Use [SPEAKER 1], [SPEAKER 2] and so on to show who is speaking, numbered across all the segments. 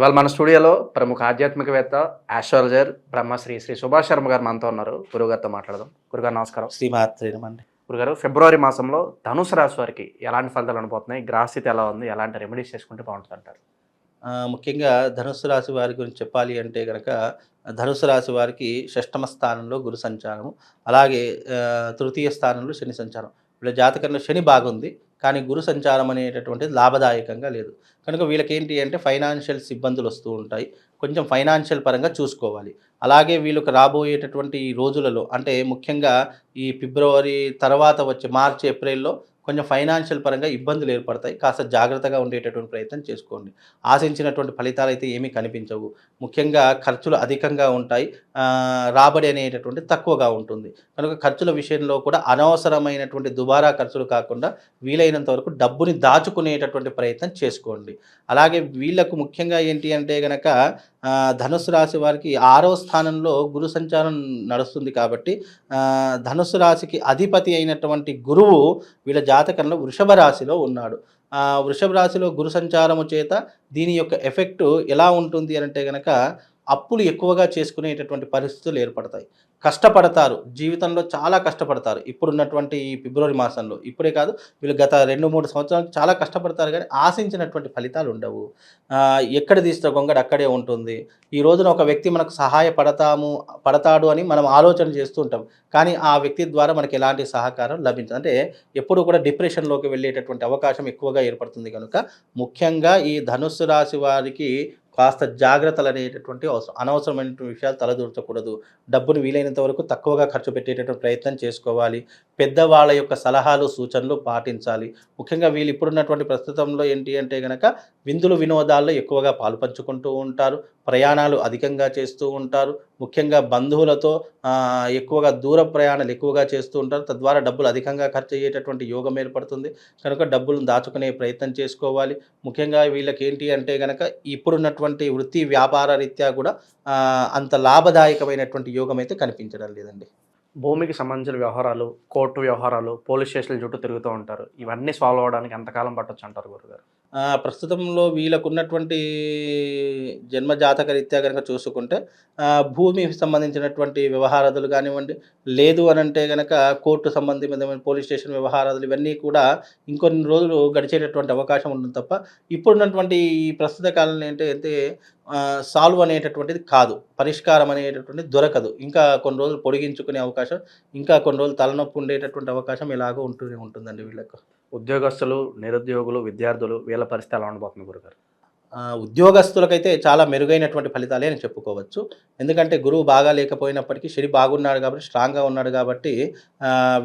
[SPEAKER 1] ఇవాళ మన స్టూడియోలో ప్రముఖ ఆధ్యాత్మికవేత్త ఆస్ట్రాలజర్ బ్రహ్మశ్రీ శ్రీ సుభాష్ శర్మ గారు మనతో ఉన్నారు. గురుగారితో మాట్లాడదాం. గురుగారు నమస్కారం.
[SPEAKER 2] శ్రీమాత్రేనమండి.
[SPEAKER 1] గురుగారు ఫిబ్రవరి మాసంలో ధనుసు రాశి వారికి ఎలాంటి ఫలితాలు ఉండబోతున్నాయి గ్రహస్థితి ఎలా ఉంది? ఎలాంటి రెమెడీస్ చేసుకుంటే బాగుంటుంది అంటారు?
[SPEAKER 2] ముఖ్యంగా ధనుస్సు రాశి వారి గురించి చెప్పాలి అంటే కనుక ధనుసు రాశి వారికి షష్టమ స్థానంలో గురు సంచారము అలాగే తృతీయ స్థానంలో శని సంచారం. వీళ్ళ జాతకంలో శని బాగుంది. కానీ గురు సంచారం అనేటటువంటిది లాభదాయకంగా లేదు. కనుక వీళ్ళకి ఏంటి అంటే ఫైనాన్షియల్ ఇబ్బందులు వస్తూ ఉంటాయి. కొంచెం ఫైనాన్షియల్ పరంగా చూసుకోవాలి. అలాగే వీళ్ళకి రాబోయేటటువంటి ఈ రోజులలో అంటే ముఖ్యంగా ఈ ఫిబ్రవరి తర్వాత వచ్చే మార్చి ఏప్రిల్లో కొంచెం ఫైనాన్షియల్ పరంగా ఇబ్బందులు ఏర్పడతాయి. కాస్త జాగ్రత్తగా ఉండేటటువంటి ప్రయత్నం చేసుకోండి. ఆశించినటువంటి ఫలితాలు అయితే ఏమీ కనిపించవు. ముఖ్యంగా ఖర్చులు అధికంగా ఉంటాయి. రాబడి అనేటటువంటి తక్కువగా ఉంటుంది. కనుక ఖర్చుల విషయంలో కూడా అనవసరమైనటువంటి దుబారా ఖర్చులు కాకుండా వీలైనంత వరకు డబ్బుని దాచుకునేటటువంటి ప్రయత్నం చేసుకోండి. అలాగే వీళ్ళకు ముఖ్యంగా ఏంటి అంటే గనక ధనుసు రాశి వారికి ఆరో స్థానంలో గురు సంచారం నడుస్తుంది కాబట్టి ధనుసు రాశికి అధిపతి అయినటువంటి గురువు వీళ్ళ జాతకంలో వృషభ రాశిలో ఉన్నాడు. వృషభ రాశిలో గురు సంచారము చేత దీని యొక్క ఎఫెక్ట్ ఎలా ఉంటుంది అని అంటే కనుక అప్పులు ఎక్కువగా చేసుకునేటటువంటి పరిస్థితులు ఏర్పడతాయి. కష్టపడతారు. జీవితంలో చాలా కష్టపడతారు. ఇప్పుడున్నటువంటి ఈ ఫిబ్రవరి మాసంలో. ఇప్పుడే కాదు వీళ్ళు గత రెండు మూడు సంవత్సరాలు చాలా కష్టపడతారు కానీ ఆశించినటువంటి ఫలితాలు ఉండవు. ఎక్కడ తీస్తే గొంగడు అక్కడే ఉంటుంది. ఈ రోజున ఒక వ్యక్తి మనకు సహాయపడతాము పడతాడు అని మనం ఆలోచన చేస్తూ ఉంటాం. కానీ ఆ వ్యక్తి ద్వారా మనకి ఎలాంటి సహకారం లభించదు. అంటే ఎప్పుడు కూడా డిప్రెషన్లోకి వెళ్ళేటటువంటి అవకాశం ఎక్కువగా ఏర్పడుతుంది కనుక ముఖ్యంగా ఈ ధనుస్సు రాశి వారికి కాస్త జాగ్రత్తలు అనేటటువంటి అవసరం అనవసరమైనటువంటి విషయాలు తలదూర్చకూడదు. డబ్బును వీలైనంత వరకు తక్కువగా ఖర్చు పెట్టేటటువంటి ప్రయత్నం చేసుకోవాలి. పెద్దవాళ్ళ యొక్క సలహాలు సూచనలు పాటించాలి. ముఖ్యంగా వీళ్ళు ఇప్పుడున్నటువంటి ప్రస్తుతంలో ఏంటి అంటే కనుక విందులు వినోదాల్లో ఎక్కువగా పాల్పంచుకుంటూ ఉంటారు. ప్రయాణాలు అధికంగా చేస్తూ ఉంటారు. ముఖ్యంగా బంధువులతో ఎక్కువగా దూర ప్రయాణాలు ఎక్కువగా చేస్తూ ఉంటారు. తద్వారా డబ్బులు అధికంగా ఖర్చు అయ్యేటటువంటి యోగం ఏర్పడుతుంది. కనుక డబ్బులను దాచుకునే ప్రయత్నం చేసుకోవాలి. ముఖ్యంగా వీళ్ళకి ఏంటి అంటే కనుక ఇప్పుడున్నటువంటి వృత్తి వ్యాపార రీత్యా కూడా అంత లాభదాయకమైనటువంటి యోగం అయితే కనిపించడం లేదండి.
[SPEAKER 1] భూమికి సంబంధించిన వ్యవహారాలు కోర్టు వ్యవహారాలు పోలీస్ స్టేషన్ల చుట్టూ తిరుగుతూ ఉంటారు. ఇవన్నీ సాల్వ్ అవ్వడానికి ఎంతకాలం పట్టొచ్చు అంటారు గురుగారు?
[SPEAKER 2] ప్రస్తుతంలో వీళ్ళకున్నటువంటి జన్మజాతక రీత్యా కనుక చూసుకుంటే భూమి భూమికి సంబంధించినటువంటి వ్యవహారాదులు కానివ్వండి లేదు అని అంటే కనుక కోర్టు సంబంధితమైన పోలీస్ స్టేషన్ వ్యవహారాదులు ఇవన్నీ కూడా ఇంకొన్ని రోజులు గడిచేటటువంటి అవకాశం ఉంటుంది తప్ప ఇప్పుడున్నటువంటి ఈ ప్రస్తుత కాలంలో ఏంటంటే సాల్వ్ అనేటటువంటిది కాదు పరిష్కారం అనేటటువంటిది దొరకదు. ఇంకా కొన్ని రోజులు పొడిగించుకునే అవకాశం ఇంకా కొన్ని రోజులు తలనొప్పి ఉండేటటువంటి అవకాశం ఇలాగో ఉంటూనే ఉంటుందండి వీళ్ళకు.
[SPEAKER 1] ఉద్యోగస్తులు నిరుద్యోగులు విద్యార్థులు వీళ్ళ పరిస్థితి ఎలా ఉండబోతుంది గురుగారు?
[SPEAKER 2] ఉద్యోగస్తులకైతే చాలా మెరుగైనటువంటి ఫలితాలే అని చెప్పుకోవచ్చు. ఎందుకంటే గురువు బాగా లేకపోయినప్పటికీ శని బాగున్నాడు కాబట్టి స్ట్రాంగ్గా ఉన్నాడు కాబట్టి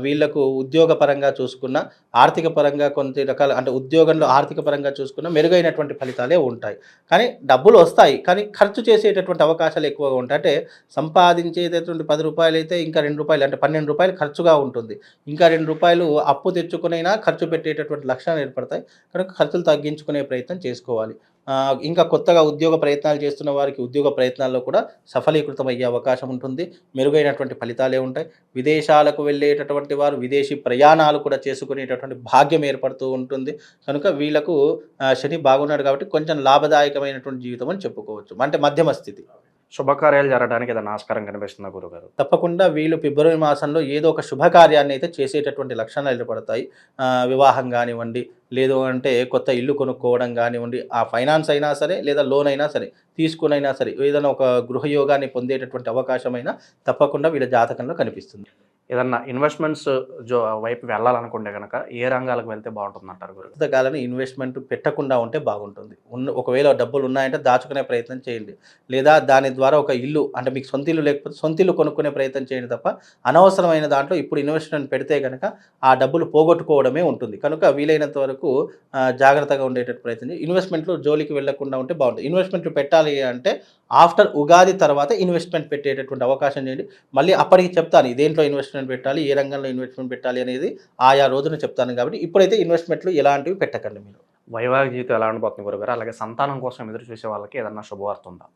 [SPEAKER 2] వీళ్ళకు ఉద్యోగ పరంగా చూసుకున్న ఆర్థిక పరంగా కొంత రకాల అంటే ఉద్యోగంలో ఆర్థిక పరంగా చూసుకున్న మెరుగైనటువంటి ఫలితాలే ఉంటాయి. కానీ డబ్బులు వస్తాయి. కానీ ఖర్చు చేసేటటువంటి అవకాశాలు ఎక్కువగా ఉంటాయి. అంటే సంపాదించేటటువంటి పది రూపాయలు అయితే ఇంకా రెండు రూపాయలు అంటే పన్నెండు రూపాయలు ఖర్చుగా ఉంటుంది. ఇంకా రెండు రూపాయలు అప్పు తెచ్చుకునైనా ఖర్చు పెట్టేటటువంటి లక్షణాలు ఏర్పడతాయి. కనుక ఖర్చులు తగ్గించుకునే ప్రయత్నం చేసుకోవాలి. ఇంకా కొత్తగా ఉద్యోగ ప్రయత్నాలు చేస్తున్న వారికి ఉద్యోగ ప్రయత్నాల్లో కూడా సఫలీకృతం అయ్యే అవకాశం ఉంటుంది. మెరుగైనటువంటి ఫలితాలే ఉంటాయి. విదేశాలకు వెళ్ళేటటువంటి వారు విదేశీ ప్రయాణాలు కూడా చేసుకునేటటువంటి భాగ్యం ఏర్పడుతూ ఉంటుంది. కనుక వీళ్ళకు శని బాగున్నాడు కాబట్టి కొంచెం లాభదాయకమైనటువంటి జీవితం అని చెప్పుకోవచ్చు. అంటే మధ్యమ స్థితి.
[SPEAKER 1] శుభకార్యాలు జరగడానికి ఏదైనా ఆస్కారం కనిపిస్తుందా గురుగారు?
[SPEAKER 2] తప్పకుండా వీళ్ళు ఫిబ్రవరి మాసంలో ఏదో ఒక శుభకార్యాన్ని అయితే చేసేటటువంటి లక్షణాలు ఏర్పడతాయి. వివాహం కానివ్వండి లేదు అంటే కొత్త ఇల్లు కొనుక్కోవడం కానివ్వండి ఆ ఫైనాన్స్ అయినా సరే లేదా లోన్ అయినా సరే తీసుకునైనా సరే ఏదైనా ఒక గృహయోగాన్ని పొందేటటువంటి అవకాశమైనా తప్పకుండా వీళ్ళ జాతకంలో కనిపిస్తుంది.
[SPEAKER 1] ఏదన్నా ఇన్వెస్ట్మెంట్స్ జో వైపు వెళ్ళాలనుకుంటే కనుక ఏ రంగాలకు వెళ్తే బాగుంటుంది అంటారు గురుగారు
[SPEAKER 2] ఇన్వెస్ట్మెంట్ పెట్టకుండా ఉంటే బాగుంటుంది. ఉన్న ఒకవేళ డబ్బులు ఉన్నాయంటే దాచుకునే ప్రయత్నం చేయండి. లేదా దాని ద్వారా ఒక ఇల్లు అంటే మీకు సొంత ఇల్లు లేకపోతే సొంత ఇల్లు కొనుక్కునే ప్రయత్నం చేయండి తప్ప అనవసరమైన దాంట్లో ఇప్పుడు ఇన్వెస్ట్మెంట్ పెడితే కనుక ఆ డబ్బులు పోగొట్టుకోవడమే ఉంటుంది. కనుక వీలైనంత వరకు జాగ్రత్తగా ఉండేటట్టు ప్రయత్నం ఇన్వెస్ట్మెంట్లు జోలికి వెళ్ళకుండా ఉంటే బాగుంటుంది. ఇన్వెస్ట్మెంట్లు పెట్టాలి అంటే ఆఫ్టర్ ఉగాది తర్వాత ఇన్వెస్ట్మెంట్ పెట్టేటటువంటి అవకాశం చేయండి. మళ్ళీ అప్పటికి చెప్తాను దేంట్లో ఇన్వెస్ట్మెంట్ పెట్టాలి ఏ రంగంలో ఇన్వెస్ట్మెంట్ పెట్టాలి అనేది ఆయా రోజున చెప్తాను కాబట్టి ఇప్పుడైతే ఇన్వెస్ట్మెంట్లు ఎలాంటివి పెట్టకండి మీరు.
[SPEAKER 1] వైవాహిక జీవితం ఎలా ఉండబోతుంది గురుగారు? అలాగే సంతానం కోసం ఎదురు చూసే వాళ్ళకి ఏదన్నా శుభవార్త ఉందా?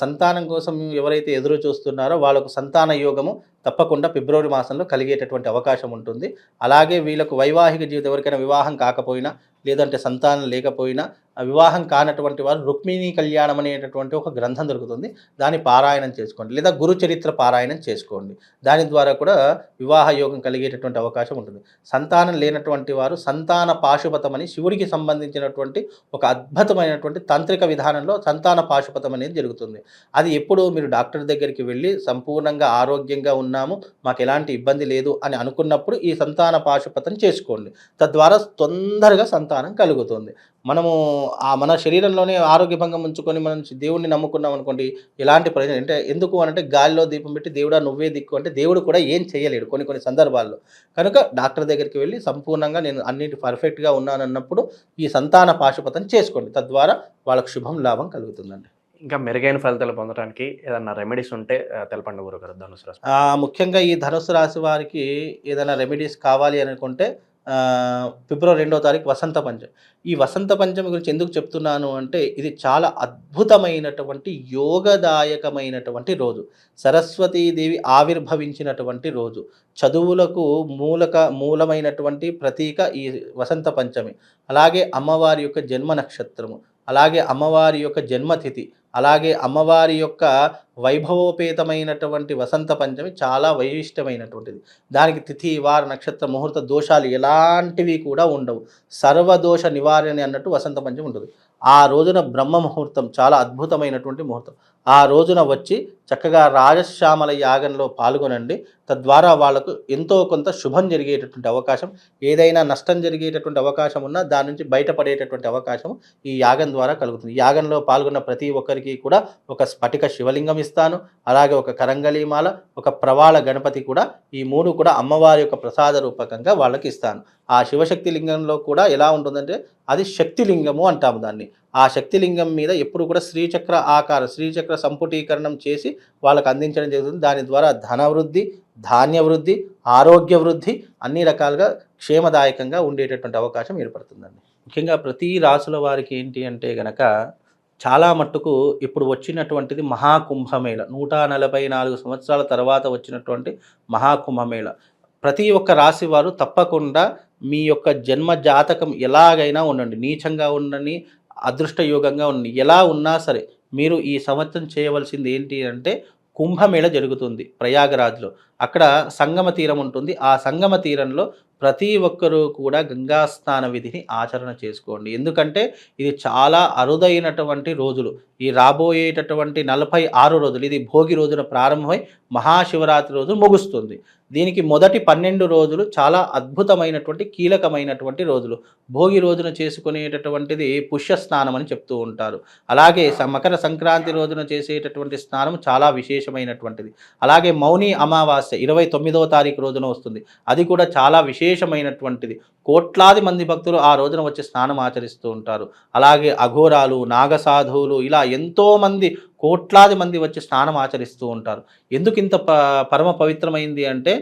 [SPEAKER 2] సంతానం కోసం ఎవరైతే ఎదురు చూస్తున్నారో వాళ్ళకు సంతాన యోగము తప్పకుండా ఫిబ్రవరి మాసంలో కలిగేటటువంటి అవకాశం ఉంటుంది. అలాగే వీళ్ళకు వైవాహిక జీవితం ఎవరికైనా వివాహం కాకపోయినా లేదంటే సంతానం లేకపోయినా వివాహం కానటువంటి వారు రుక్మిణీ కళ్యాణం అనేటటువంటి ఒక గ్రంథం దొరుకుతుంది. దాన్ని పారాయణం చేసుకోండి. లేదా గురు చరిత్ర పారాయణం చేసుకోండి. దాని ద్వారా కూడా వివాహ యోగం కలిగేటటువంటి అవకాశం ఉంటుంది. సంతానం లేనటువంటి వారు సంతాన పాశుపతం అని శివుడికి సంబంధించినటువంటి ఒక అద్భుతమైనటువంటి తాంత్రిక విధానంలో సంతాన పాశుపతం అనేది జరుగుతుంది. అది ఎప్పుడు మీరు డాక్టర్ దగ్గరికి వెళ్ళి సంపూర్ణంగా ఆరోగ్యంగా ఉన్న ఉన్నాము మాకు ఎలాంటి ఇబ్బంది లేదు అని అనుకున్నప్పుడు ఈ సంతాన పాశుపతం చేసుకోండి. తద్వారా తొందరగా సంతానం కలుగుతుంది. మనము ఆ మన శరీరంలోనే ఆరోగ్యభంగం ఉంచుకొని మనం దేవుడిని నమ్ముకున్నాం అనుకోండి ఎలాంటి ప్రయోజనం అంటే ఎందుకు అంటే గాలిలో దీపం పెట్టి దేవుడా నువ్వే దిక్కు అంటే దేవుడు కూడా ఏం చేయలేడు కొన్ని కొన్ని సందర్భాల్లో. కనుక డాక్టర్ దగ్గరికి వెళ్ళి సంపూర్ణంగా నేను అన్నిటి పర్ఫెక్ట్గా ఉన్నానన్నప్పుడు ఈ సంతాన పాశుపతం చేసుకోండి. తద్వారా వాళ్ళకు శుభం లాభం కలుగుతుందండి.
[SPEAKER 1] ఇంకా మెరుగైన ఫలితాలు పొందడానికి ఏదైనా రెమెడీస్ ఉంటే తెలపండి గురుగారు ధనుసు రాశి
[SPEAKER 2] ముఖ్యంగా ఈ ధనుసు రాశి వారికి ఏదైనా రెమెడీస్ కావాలి అనుకుంటే ఫిబ్రవరి రెండో తారీఖు వసంత పంచమి. ఈ వసంత పంచమి గురించి ఎందుకు చెప్తున్నాను అంటే ఇది చాలా అద్భుతమైనటువంటి యోగదాయకమైనటువంటి రోజు. సరస్వతీదేవి ఆవిర్భవించినటువంటి రోజు. చదువులకు మూలక మూలమైనటువంటి ప్రతీక ఈ వసంత పంచమి. అలాగే అమ్మవారి యొక్క జన్మ నక్షత్రము. అలాగే అమ్మవారి యొక్క జన్మతిథి. అలాగే అమ్మవారి యొక్క వైభవోపేతమైనటువంటి వసంత పంచమి చాలా వైశిష్టమైనటువంటిది దానికి తిథి వార నక్షత్ర ముహూర్త దోషాలు ఎలాంటివి కూడా ఉండవు. సర్వదోష నివారణ అన్నట్టు వసంత పంచమి ఉంటుంది. ఆ రోజున బ్రహ్మ ముహూర్తం చాలా అద్భుతమైనటువంటి ముహూర్తం. ఆ రోజున వచ్చి చక్కగా రాజశ్యామల యాగంలో పాల్గొనండి. తద్వారా వాళ్ళకు ఎంతో కొంత శుభం జరిగేటటువంటి అవకాశం ఏదైనా నష్టం జరిగేటటువంటి అవకాశం ఉన్నా దాని నుంచి బయటపడేటటువంటి అవకాశం ఈ యాగం ద్వారా కలుగుతుంది. యాగంలో పాల్గొన్న ప్రతి ఒక్కరికి కూడా ఒక స్ఫటిక శివలింగం ఇస్తాను అలాగే ఒక కరంగళీమాల ఒక ప్రవాళ గణపతి కూడా ఈ మూడు కూడా అమ్మవారి యొక్క ప్రసాద రూపకంగా వాళ్ళకి ఇస్తాను. ఆ శివశక్తి లింగంలో కూడా ఎలా ఉంటుందంటే అది శక్తిలింగము అంటాము దాన్ని. ఆ శక్తిలింగం మీద ఎప్పుడు కూడా శ్రీచక్ర ఆకార శ్రీచక్ర సంపుటీకరణం చేసి వాళ్ళకు అందించడం జరుగుతుంది. దాని ద్వారా ధన వృద్ధి ధాన్య వృద్ధి ఆరోగ్య వృద్ధి అన్ని రకాలుగా క్షేమదాయకంగా ఉండేటటువంటి అవకాశం ఏర్పడుతుందండి. ముఖ్యంగా ప్రతి రాసుల వారికి ఏంటి అంటే గనక చాలా మట్టుకు ఇప్పుడు వచ్చినటువంటిది మహాకుంభమేళ. నూట నలభై నాలుగు సంవత్సరాల తర్వాత వచ్చినటువంటి మహాకుంభమేళ. ప్రతి ఒక్క రాశి వారు తప్పకుండా మీ యొక్క జన్మ జాతకం ఎలాగైనా ఉండండి. నీచంగా ఉండని అదృష్టయోగంగా ఉండండి. ఎలా ఉన్నా సరే మీరు ఈ సంవత్సరం చేయవలసింది ఏంటి అంటే కుంభమేళ జరుగుతుంది ప్రయాగరాజ్లో. అక్కడ సంగమ తీరం ఉంటుంది. ఆ సంగమ తీరంలో ప్రతి ఒక్కరూ కూడా గంగా స్నాన విధిని ఆచరణ చేసుకోండి. ఎందుకంటే ఇది చాలా అరుదైనటువంటి రోజులు. ఈ రాబోయేటటువంటి నలభై ఆరు రోజులు ఇది భోగి రోజున ప్రారంభమై మహాశివరాత్రి రోజు ముగుస్తుంది. దీనికి మొదటి పన్నెండు రోజులు చాలా అద్భుతమైనటువంటి కీలకమైనటువంటి రోజులు. భోగి రోజున చేసుకునేటటువంటిది పుష్య స్నానం అని చెప్తూ ఉంటారు. అలాగే మకర సంక్రాంతి రోజున చేసేటటువంటి స్నానం చాలా విశేషమైనటువంటిది. అలాగే మౌని అమావాస్య ఇరవై తొమ్మిదవ తారీఖు రోజున వస్తుంది. అది కూడా చాలా విశేషమైనటువంటిది. కోట్లాది మంది భక్తులు ఆ రోజున వచ్చి స్నానం ఆచరిస్తూ ఉంటారు. అలాగే అఘోరాలు నాగసాధువులు ఇలా ఎంతోమంది కోట్లాది మంది వచ్చి స్నానం ఆచరిస్తూ ఉంటారు. ఎందుకు ఇంత ప పరమ పవిత్రమైంది అంటే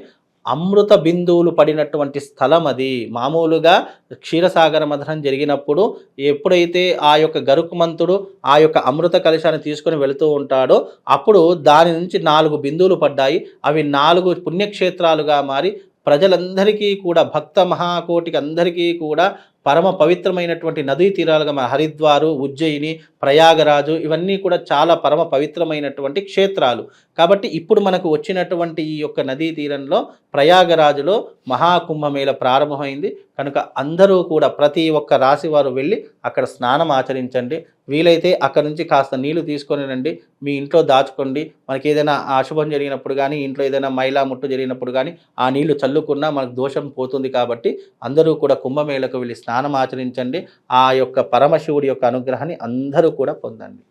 [SPEAKER 2] అమృత బిందువులు పడినటువంటి స్థలం అది. మామూలుగా క్షీరసాగర మథనం జరిగినప్పుడు ఎప్పుడైతే ఆ యొక్క గరుకుమంతుడు ఆ యొక్క అమృత కలశాన్ని తీసుకొని వెళుతూ ఉంటాడో అప్పుడు దాని నుంచి నాలుగు బిందువులు పడ్డాయి. అవి నాలుగు పుణ్యక్షేత్రాలుగా మారి ప్రజలందరికీ కూడా భక్త మహాకోటికి అందరికీ కూడా పరమ పవిత్రమైనటువంటి నదీ తీరాలుగా మన హరిద్వారు ఉజ్జయిని ప్రయాగరాజు ఇవన్నీ కూడా చాలా పరమ పవిత్రమైనటువంటి క్షేత్రాలు. కాబట్టి ఇప్పుడు మనకు వచ్చినటువంటి ఈ యొక్క నదీ తీరంలో ప్రయాగరాజులో మహాకుంభమేళ ప్రారంభమైంది. కనుక అందరూ కూడా ప్రతి ఒక్క రాశి వారు వెళ్ళి అక్కడ స్నానం ఆచరించండి. వీలైతే అక్కడ నుంచి కాస్త నీళ్ళు తీసుకొని రండి. మీ ఇంట్లో దాచుకోండి. మనకి ఏదైనా అశుభం జరిగినప్పుడు కానీ ఇంట్లో ఏదైనా మైలా ముట్టు జరిగినప్పుడు కానీ ఆ నీళ్ళు చల్లుకున్నా మనకు దోషం పోతుంది కాబట్టి అందరూ కూడా కుంభమేళకు వెళ్ళి స్నానం ఆచరించండి. ఆ యొక్క పరమశివుడి యొక్క అనుగ్రహాన్ని అందరూ కూడా పొందండి.